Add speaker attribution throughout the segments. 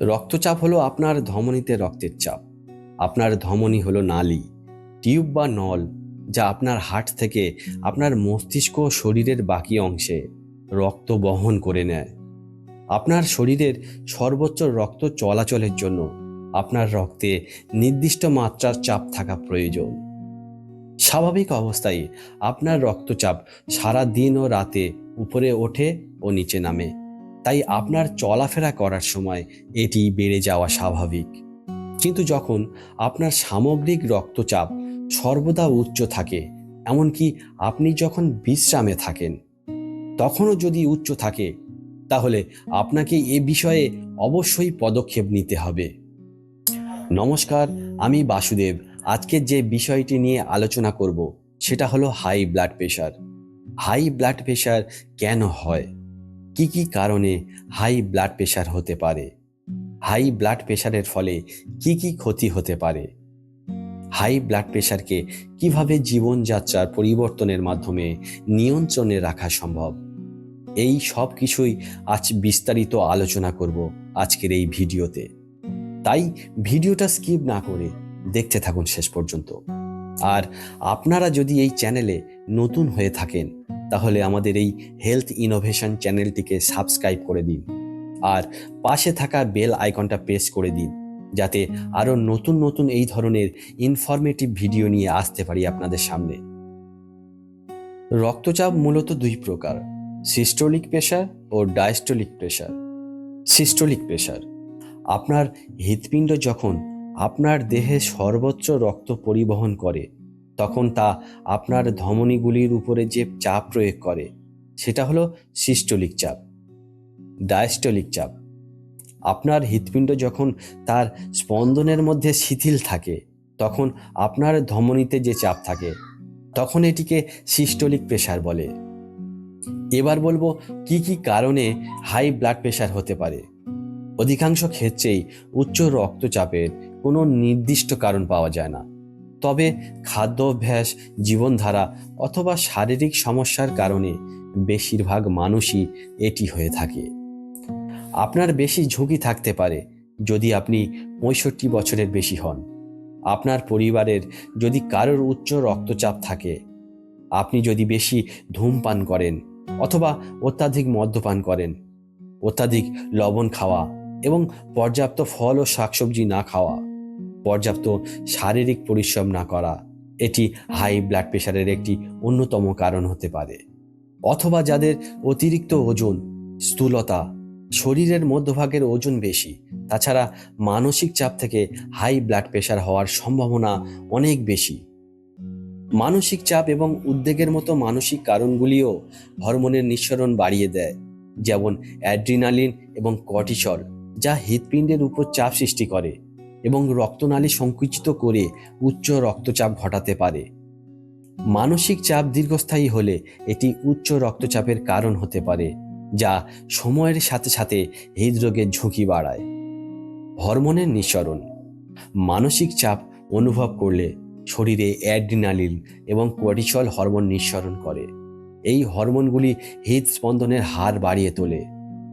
Speaker 1: রক্তচাপ হলো আপনার ধমনীতে রক্তের চাপ। আপনার ধমনী হলো নালী, টিউব বা নল, যা আপনার হার্ট থেকে আপনার মস্তিষ্ক শরীরের বাকি অংশে রক্ত বহন করে নেয়। আপনার শরীরের সর্বোচ্চ রক্ত চলাচলের জন্য আপনার রক্তে নির্দিষ্ট মাত্রার চাপ থাকা প্রয়োজন। স্বাভাবিক অবস্থায় আপনার রক্তচাপ সারা দিন ও রাতে উপরে ওঠে ও নিচে নামে। তাই আপনার চলাফেরা করার সময় এটি বেড়ে যাওয়া স্বাভাবিক। কিন্তু যখন আপনার সামগ্রিক রক্তচাপ সর্বদা উচ্চ থাকে, এমনকি আপনি যখন বিশ্রামে থাকেন, তখনও যদি উচ্চ থাকে, তাহলে আপনাকে এ বিষয়ে অবশ্যই পদক্ষেপ নিতে হবে। নমস্কার, আমি বাসুদেব। আজকের যে বিষয়টি নিয়ে আলোচনা করব, সেটা হলো high blood pressure high blood pressure কেন হয়? কি কি কারণে হাই ব্লাড প্রেশার হতে পারে? হাই ব্লাড প্রেশারের ফলে কি কি ক্ষতি হতে পারে? হাই ব্লাড প্রেশারকে কীভাবে জীবনযাত্রার পরিবর্তনের মাধ্যমে নিয়ন্ত্রণে রাখা সম্ভব? এই সব কিছুই আজ বিস্তারিত আলোচনা করব আজকের এই ভিডিওতে। তাই ভিডিওটা স্কিপ না করে দেখতে থাকুন শেষ পর্যন্ত। আর আপনারা যদি এই চ্যানেলে নতুন হয়ে থাকেন তাহলে আমাদের এই হেলথ ইনোভেশন চ্যানেলটিকে সাবস্ক্রাইব করে দিন। আর পাশে থাকা বেল আইকনটা প্রেস করে দিন, যাতে আরও নতুন নতুন এই ধরনের ইনফরমেটিভ ভিডিও নিয়ে আসতে পারি আপনাদের সামনে। রক্তচাপ মূলত দুই প্রকার সিস্টোলিক প্রেশার ও ডায়াস্টোলিক প্রেশার সিস্টোলিক প্রেশার আপনার হৃৎপিণ্ড যখন আপনার দেহে সর্বোচ্চ রক্ত পরিবহন করে তখন তা আপনার ধমনীগুলির উপরে যে চাপ প্রয়োগ করে, সেটা হলো সিস্টোলিক চাপ, ডায়াস্টোলিক চাপ। আপনার হৃৎপিণ্ড যখন তার স্পন্দনের মধ্যে শিথিল থাকে, তখন আপনার ধমনীতে যে চাপ থাকে, তখন এটিকে সিস্টোলিক প্রেশার বলে। এবার বলব কি কি কারণে হাই ব্লাড প্রেশার হতে পারে। অধিকাংশ ক্ষেত্রেই উচ্চ রক্তচাপের কোনো নির্দিষ্ট কারণ পাওয়া যায় না। তবে খাদ্যাভ্যাস জীবনধারা অথবা শারীরিক সমস্যার কারণে বেশিরভাগ মানুষই এটি হয়ে থাকে। আপনার বেশি ঝুঁকি থাকতে পারে যদি আপনি পঁয়ষট্টি বছরের বেশি হন। আপনার পরিবারের যদি কারোর উচ্চ রক্তচাপ থাকে, আপনি যদি বেশি ধূমপান করেন অথবা অত্যাধিক মদ্যপান করেন, অত্যাধিক লবণ খাওয়া এবং পর্যাপ্ত ফল ও শাকসবজি না খাওয়া পর্যাপ্ত শারীরিক পরিশ্রম না করা। এটি হাই ব্লাড প্রেশারের একটি অন্যতম কারণ হতে পারে। অথবা যাদের অতিরিক্ত ওজন, স্থূলতা, শরীরের মধ্যভাগের ওজন বেশি, তাছাড়া মানসিক চাপ থেকে হাই ব্লাড প্রেশার হওয়ার সম্ভাবনা অনেক বেশি। মানসিক চাপ এবং উদ্বেগের মতো মানসিক কারণগুলিও হরমোনের নিঃসরণ বাড়িয়ে দেয়, যেমন অ্যাড্রিনালিন এবং কর্টিসল যা হৃৎপিণ্ডের উপর চাপ সৃষ্টি করে। এবং রক্তনালী সংকুচিত করে উচ্চ রক্তচাপ ঘটাতে পারে। মানসিক চাপ দীর্ঘস্থায়ী হলে এটি উচ্চ রক্তচাপের কারণ হতে পারে, যা সময়ের সাথে সাথে হৃদরোগের ঝুঁকি বাড়ায়। হরমোনের নিঃসরণ। মানসিক চাপ অনুভব করলে শরীরে অ্যাড্রিনালিন এবং কোয়ার্টিসল হরমোন নিঃসরণ করে। এই হরমোনগুলি হৃদস্পন্দনের হার বাড়িয়ে তোলে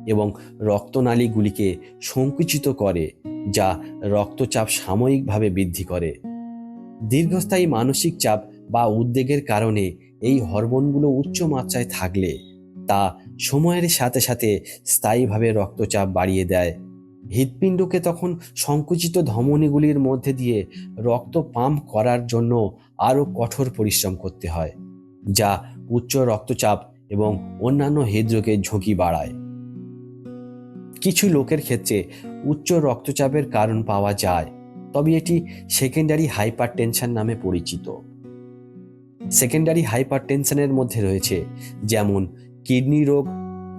Speaker 1: এবং রক্তনালীগুলিকে সংকুচিত করে যা রক্তচাপ সাময়িকভাবে বৃদ্ধি করে। দীর্ঘস্থায়ী মানসিক চাপ বা উদ্বেগের কারণে এই হরমোনগুলো উচ্চ মাত্রায় থাকলে তা সময়ের সাথে সাথে স্থায়ীভাবে রক্তচাপ বাড়িয়ে দেয়। হৃৎপিণ্ডকে তখন সংকুচিত ধমনীগুলির মধ্যে দিয়ে রক্ত পাম্প করার জন্য আরও কঠোর পরিশ্রম করতে হয়, যা উচ্চ রক্তচাপ এবং অন্যান্য হৃদরোগের ঝুঁকি বাড়ায়। কিছু লোকের ক্ষেত্রে উচ্চ রক্তচাপের কারণ পাওয়া যায়, তবে এটি সেকেন্ডারি হাইপার টেনশন নামে পরিচিত। সেকেন্ডারি হাইপার টেনশনের মধ্যে রয়েছে যেমন কিডনি রোগ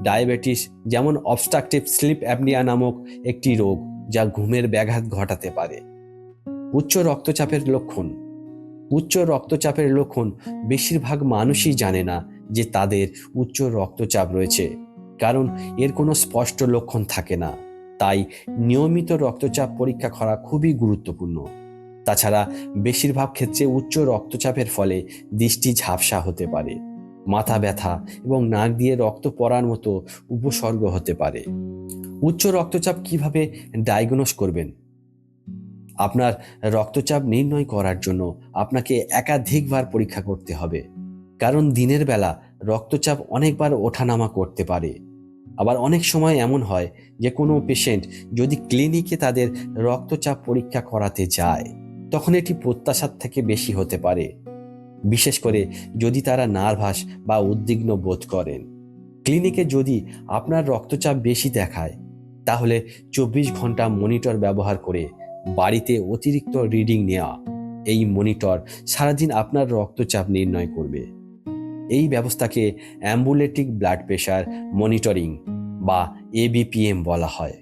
Speaker 1: ডায়াবেটিস যেমন অবস্ট্রাকটিভ স্লিপ অ্যাপনিয়া নামক একটি রোগ যা ঘুমের ব্যাঘাত ঘটাতে পারে। উচ্চ রক্তচাপের লক্ষণ। উচ্চ রক্তচাপের লক্ষণ বেশিরভাগ মানুষই জানে না যে তাদের উচ্চ রক্তচাপ রয়েছে। কারণ এর কোনো স্পষ্ট লক্ষণ থাকে না। তাই নিয়মিত রক্তচাপ পরীক্ষা করা খুবই গুরুত্বপূর্ণ। তাছাড়া বেশিরভাগ ক্ষেত্রে উচ্চ রক্তচাপের ফলে দৃষ্টি ঝাপসা হতে পারে, মাথা ব্যথা এবং নাক দিয়ে রক্ত পড়ার মতো উপসর্গ হতে পারে। উচ্চ রক্তচাপ কীভাবে ডায়াগনোস করবেন? আপনার রক্তচাপ নির্ণয় করার জন্য আপনাকে একাধিকবার পরীক্ষা করতে হবে, কারণ দিনের বেলা রক্তচাপ অনেকবার ওঠানামা করতে পারে। আবার অনেক সময় এমন হয় যে কোনো পেশেন্ট যদি ক্লিনিকে তাদের রক্তচাপ পরীক্ষা করাতে যায় তখন এটি প্রত্যাশার থেকে বেশি হতে পারে। বিশেষ করে যদি তারা নার্ভাস বা উদ্বিগ্ন বোধ করেন। ক্লিনিকে যদি আপনার রক্তচাপ বেশি দেখায় তাহলে চব্বিশ ঘণ্টা মনিটর ব্যবহার করে বাড়িতে অতিরিক্ত রিডিং নেওয়া এই মনিটর সারাদিন আপনার রক্তচাপ নির্ণয় করবে। এই ব্যবস্থাকে অ্যাম্বুলেটিক ব্লাড প্রেশার মনিটরিং বা এবিপিএম বলা হয়।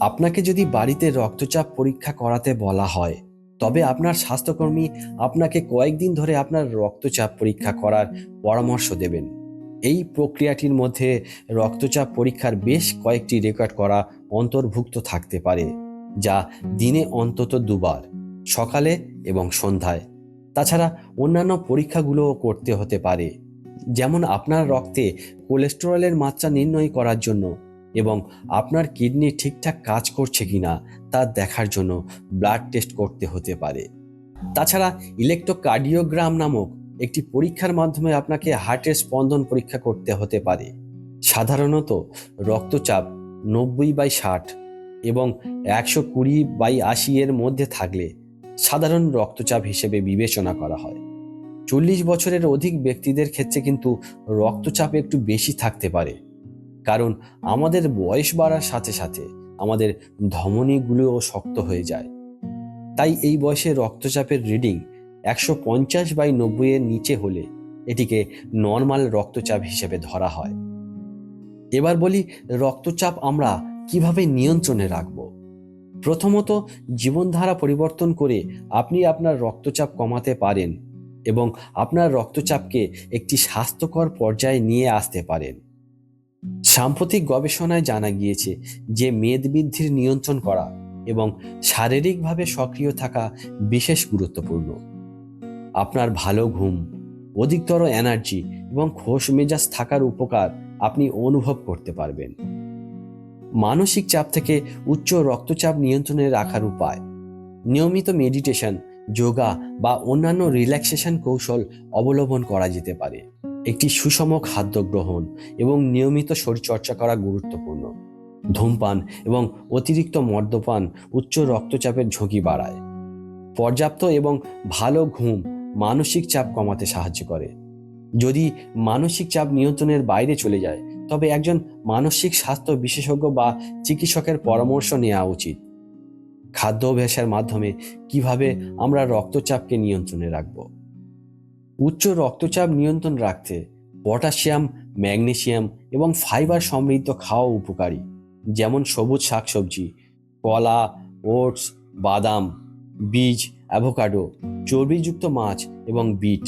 Speaker 1: আপনাকে যদি বাড়িতে রক্তচাপ পরীক্ষা করাতে বলা হয়, তবে আপনার স্বাস্থ্যকর্মী আপনাকে কয়েকদিন ধরে আপনার রক্তচাপ পরীক্ষা করার পরামর্শ দেবেন। এই প্রক্রিয়াটির মধ্যে রক্তচাপ পরীক্ষার বেশ কয়েকটি রেকর্ড করা অন্তর্ভুক্ত থাকতে পারে, যা দিনে অন্তত দুবার, সকালে এবং সন্ধ্যায়। তাছাড়া অন্যান্য পরীক্ষাগুলোও করতে হতে পারে, যেমন আপনার রক্তে কোলেস্টেরলের মাত্রা নির্ণয় করার জন্য এবং আপনার কিডনি ঠিকঠাক কাজ করছে কিনা তা দেখার জন্য ব্লাড টেস্ট করতে হতে পারে। তাছাড়া ইলেকট্রোকার্ডিওগ্রাম নামক একটি পরীক্ষার মাধ্যমে আপনাকে হার্টের স্পন্দন পরীক্ষা করতে হতে পারে। সাধারণত রক্তচাপ নব্বই বাই ষাট এবং একশো কুড়ি বাই আশি এর মধ্যে থাকলে সাধারণ রক্তচাপ হিসেবে বিবেচনা করা হয়। চল্লিশ বছরের অধিক ব্যক্তিদের ক্ষেত্রে কিন্তু রক্তচাপ একটু বেশি থাকতে পারে। কারণ আমাদের বয়স বাড়ার সাথে সাথে আমাদের ধমনীগুলোও শক্ত হয়ে যায়। তাই এই বয়সে রক্তচাপের রিডিং একশো পঞ্চাশ বাই নব্বইয়ের নিচে হলে এটিকে নর্মাল রক্তচাপ হিসেবে ধরা হয়। এবার বলি রক্তচাপ আমরা কীভাবে নিয়ন্ত্রণে রাখব? প্রথমত জীবনধারা পরিবর্তন করে আপনি আপনার রক্তচাপ কমাতে পারেন এবং আপনার রক্তচাপকে একটি স্বাস্থ্যকর পর্যায়ে নিয়ে আসতে পারেন। সাম্প্রতিক গবেষণায় জানা গিয়েছে যে মেদবৃদ্ধির নিয়ন্ত্রণ করা এবং শারীরিকভাবে সক্রিয় থাকা বিশেষ গুরুত্বপূর্ণ। আপনার ভালো ঘুম, অধিকতর এনার্জি এবং খোশ মেজাজ থাকার উপকার আপনি অনুভব করতে পারবেন। মানসিক চাপ থেকে উচ্চ রক্তচাপ নিয়ন্ত্রণে রাখার উপায়। নিয়মিত মেডিটেশন যোগা বা অন্যান্য রিল্যাক্সেশন কৌশল অবলম্বন করা যেতে পারে। একটি সুষম খাদ্য গ্রহণ এবং নিয়মিত শরীরচর্চা করা গুরুত্বপূর্ণ। ধূমপান এবং অতিরিক্ত মদ্যপান উচ্চ রক্তচাপের ঝুঁকি বাড়ায়। পর্যাপ্ত এবং ভালো ঘুম মানসিক চাপ কমাতে সাহায্য করে। যদি মানসিক চাপ নিয়ন্ত্রণের বাইরে চলে যায় তবে একজন মানসিক স্বাস্থ্য বিশেষজ্ঞ বা চিকিৎসকের পরামর্শ নেওয়া উচিত। খাদ্য অভ্যাসের মাধ্যমে কীভাবে আমরা রক্তচাপকে নিয়ন্ত্রণে রাখব? উচ্চ রক্তচাপ নিয়ন্ত্রণ রাখতে পটাশিয়াম ম্যাগনেশিয়াম এবং ফাইবার সমৃদ্ধ খাওয়া উপকারী, যেমন সবুজ শাকসবজি, কলা, ওটস, বাদাম, বীজ, অ্যাভোকাডো, চর্বিযুক্ত মাছ এবং বিট।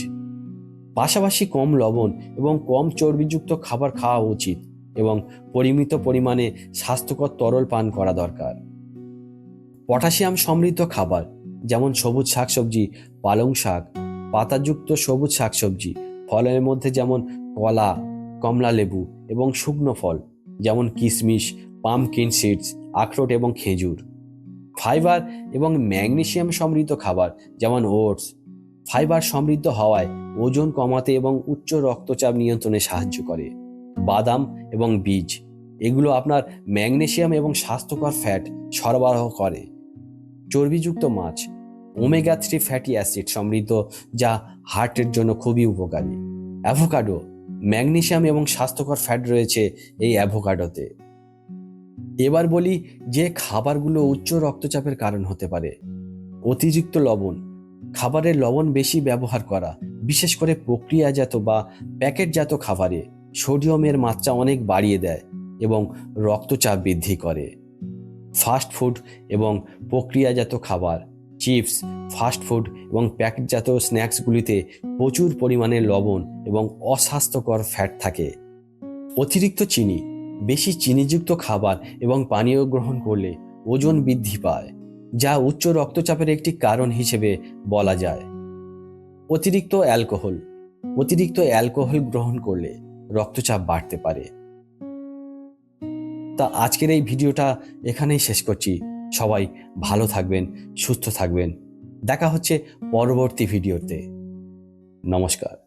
Speaker 1: পাশাপাশি কম লবণ এবং কম চর্বিযুক্ত খাবার খাওয়া উচিত এবং পরিমিত পরিমাণে স্বাস্থ্যকর তরল পান করা দরকার। পটাশিয়াম সমৃদ্ধ খাবার, যেমন সবুজ শাকসবজি, পালং শাক, পাতাযুক্ত সবুজ শাকসবজি, ফলের মধ্যে যেমন কলা, কমলা লেবু এবং শুকনো ফল, যেমন কিশমিশ, পামকিন সিডস, আখরোট এবং খেজুর। ফাইবার এবং ম্যাগনেশিয়াম সমৃদ্ধ খাবার, যেমন ওটস ফাইবার সমৃদ্ধ হওয়ায় ওজন কমাতে এবং উচ্চ রক্তচাপ নিয়ন্ত্রণে সাহায্য করে। বাদাম এবং বীজ, এগুলো আপনার ম্যাগনেসিয়াম এবং স্বাস্থ্যকর ফ্যাট সরবরাহ করে। চর্বিযুক্ত মাছ, ওমেগা থ্রি ফ্যাটি অ্যাসিড সমৃদ্ধ, যা হার্টের জন্য খুবই উপকারী। অ্যাভোকাডো ম্যাগনেসিয়াম এবং স্বাস্থ্যকর ফ্যাট রয়েছে এই অ্যাভোকাডোতে। এবার বলি যে খাবারগুলো উচ্চ রক্তচাপের কারণ হতে পারে। অতিরিক্ত লবণ খাবারের লবণ বেশি ব্যবহার করা, বিশেষ করে প্রক্রিয়াজাত বা প্যাকেটজাত খাবারে সোডিয়ামের মাত্রা অনেক বাড়িয়ে দেয় এবং রক্তচাপ বৃদ্ধি করে। ফাস্ট ফুড এবং প্রক্রিয়াজাত খাবার, চিপস, ফাস্ট ফুড এবং প্যাকেটজাত স্ন্যাক্সগুলিতে প্রচুর পরিমাণে লবণ এবং অস্বাস্থ্যকর ফ্যাট থাকে। অতিরিক্ত চিনি, বেশি চিনিযুক্ত খাবার এবং পানীয় গ্রহণ করলে ওজন বৃদ্ধি পায়। যা উচ্চ রক্তচাপের একটি কারণ হিসেবে বলা যায়। অতিরিক্ত অ্যালকোহল। অতিরিক্ত অ্যালকোহল গ্রহণ করলে রক্তচাপ বাড়তে পারে। তা আজকের এই ভিডিওটা এখানেই শেষ করছি। সবাই ভালো থাকবেন, সুস্থ থাকবেন। দেখা হচ্ছে পরবর্তী ভিডিওতে। নমস্কার।